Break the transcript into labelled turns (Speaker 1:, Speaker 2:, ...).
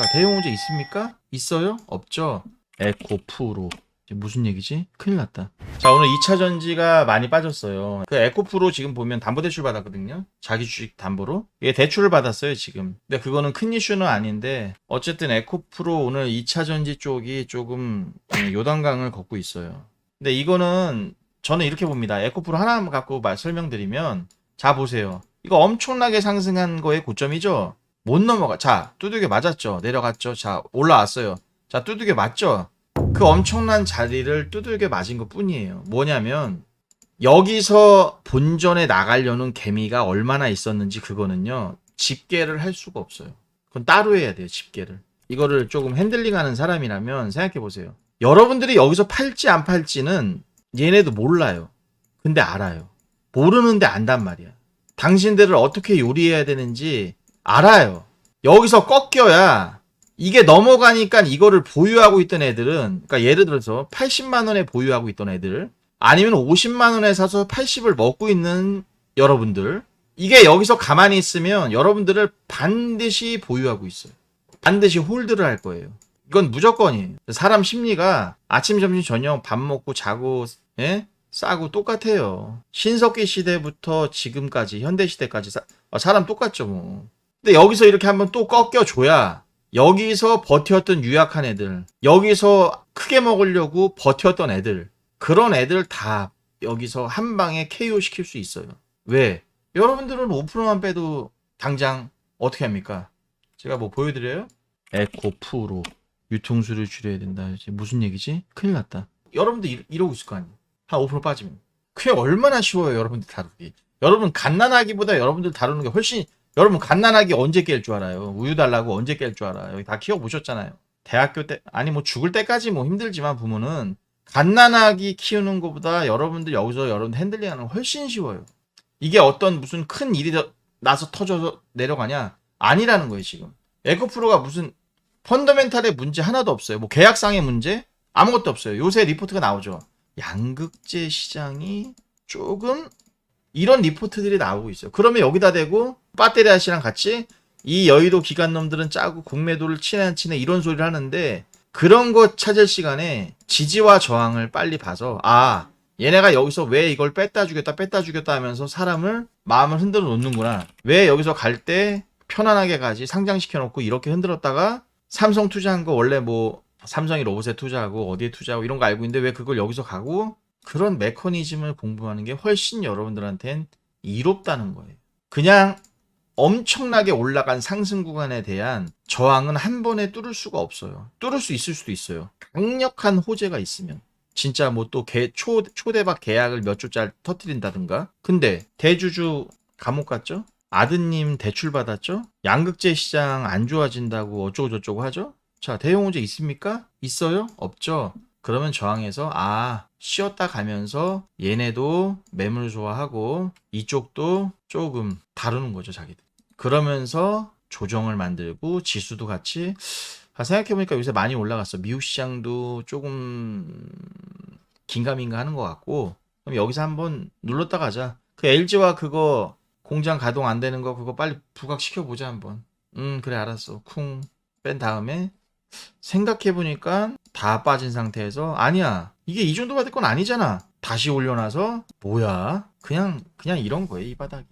Speaker 1: 자, 대용호재 있습니까? 있어요? 없죠? 에코 프로. 이게 무슨 얘기지? 큰일 났다. 자, 오늘 2차 전지가 많이 빠졌어요. 그 에코프로 지금 보면 담보대출 받았거든요. 자기 주식 담보로. 얘 대출을 받았어요, 지금. 근데 그거는 큰 이슈는 아닌데, 어쨌든 에코프로 오늘 2차 전지 쪽이 조금 음, 요단강을 걷고 있어요. 근데 이거는 저는 이렇게 봅니다. 에코프로 하나만 갖고 말 설명드리면, 자, 보세요. 이거 엄청나게 상승한 거의 고점이죠? 못 넘어가. 자, 두들겨 맞았죠? 내려갔죠? 자, 올라왔어요. 자, 두들겨 맞죠? 그 엄청난 자리를 두들겨 맞은 것 뿐이에요. 뭐냐면, 여기서 본전에 나가려는 개미가 얼마나 있었는지 그거는요, 집계를 할 수가 없어요. 그건 따로 해야 돼요, 집계를. 이거를 조금 핸들링 하는 사람이라면 생각해 보세요. 여러분들이 여기서 팔지 안 팔지는 얘네도 몰라요. 근데 알아요. 모르는데 안단 말이야. 당신들을 어떻게 요리해야 되는지 알아요. 여기서 꺾여야 이게 넘어가니까 이거를 보유하고 있던 애들은 그러니까 예를 들어서 80만 원에 보유하고 있던 애들 아니면 50만 원에 사서 80을 먹고 있는 여러분들 이게 여기서 가만히 있으면 여러분들을 반드시 보유하고 있어요. 반드시 홀드를 할 거예요. 이건 무조건이에요. 사람 심리가 아침, 점심, 저녁 밥 먹고 자고 예? 싸고 똑같아요. 신석기 시대부터 지금까지 현대 시대까지 사, 아, 사람 똑같죠 뭐. 근데 여기서 이렇게 한번 또 꺾여줘야 여기서 버텼던 유약한 애들, 여기서 크게 먹으려고 버텼던 애들, 그런 애들 다 여기서 한 방에 KO 시킬 수 있어요. 왜? 여러분들은 5%만 빼도 당장 어떻게 합니까? 제가 뭐 보여드려요? 에코프로 유통수를 줄여야 된다. 이제 무슨 얘기지? 큰일 났다. 여러분들 이, 이러고 있을 거 아니에요. 한 5% 빠지면. 그게 얼마나 쉬워요, 여러분들 다루기. 여러분 갓난아기보다 여러분들 다루는 게 훨씬 여러분 갓난아기 언제 깰 줄 알아요? 우유 달라고 언제 깰 줄 알아요? 다 키워 보셨잖아요. 대학교 때 아니 뭐 죽을 때까지 뭐 힘들지만 부모는 갓난아기 키우는 것보다 여러분들 여기서 여러분 핸들링하는 거 훨씬 쉬워요. 이게 어떤 무슨 큰 일이 더- 나서 터져서 내려가냐? 아니라는 거예요 지금. 에코프로가 무슨 펀더멘탈의 문제 하나도 없어요. 뭐 계약상의 문제 아무것도 없어요. 요새 리포트가 나오죠. 양극재 시장이 조금 이런 리포트들이 나오고 있어요. 그러면 여기다 대고 배터리 아 씨랑 같이 이 여의도 기관 놈들은 짜고 공매도를 치네 안 치네 이런 소리를 하는데 그런 거 찾을 시간에 지지와 저항을 빨리 봐서 아 얘네가 여기서 왜 이걸 뺐다 주겠다 뺐다 주겠다 하면서 사람을 마음을 흔들어 놓는구나. 왜 여기서 갈 때 편안하게 가지 상장시켜 놓고 이렇게 흔들었다가 삼성 투자한 거 원래 뭐 삼성이 로봇에 투자하고 어디에 투자하고 이런 거 알고 있는데 왜 그걸 여기서 가고 그런 메커니즘을 공부하는 게 훨씬 여러분들한텐 이롭다는 거예요. 그냥 엄청나게 올라간 상승 구간에 대한 저항은 한 번에 뚫을 수가 없어요. 뚫을 수 있을 수도 있어요. 강력한 호재가 있으면. 진짜 뭐 또 초, 초대박 계약을 몇 조짜리 터트린다든가. 근데 대주주 감옥 갔죠? 아드님 대출 받았죠? 양극재 시장 안 좋아진다고 어쩌고저쩌고 하죠? 자, 대용호재 있습니까? 있어요? 없죠? 그러면 저항해서 아 쉬었다 가면서 얘네도 매물 좋아하고 이쪽도 조금 다루는 거죠 자기들. 그러면서 조정을 만들고 지수도 같이. 아, 생각해보니까 요새 많이 올라갔어. 미국 시장도 조금 긴가민가 하는 것 같고. 그럼 여기서 한번 눌렀다 가자. 그 LG와 그거 공장 가동 안 되는 거 그거 빨리 부각시켜 보자 한번. 음 그래 알았어. 쿵. 뺀 다음에 생각해보니까 다 빠진 상태에서 아니야 이게 이 정도 받을 건 아니잖아. 다시 올려놔서 뭐야? 그냥 그냥 이런 거예요 이 바닥이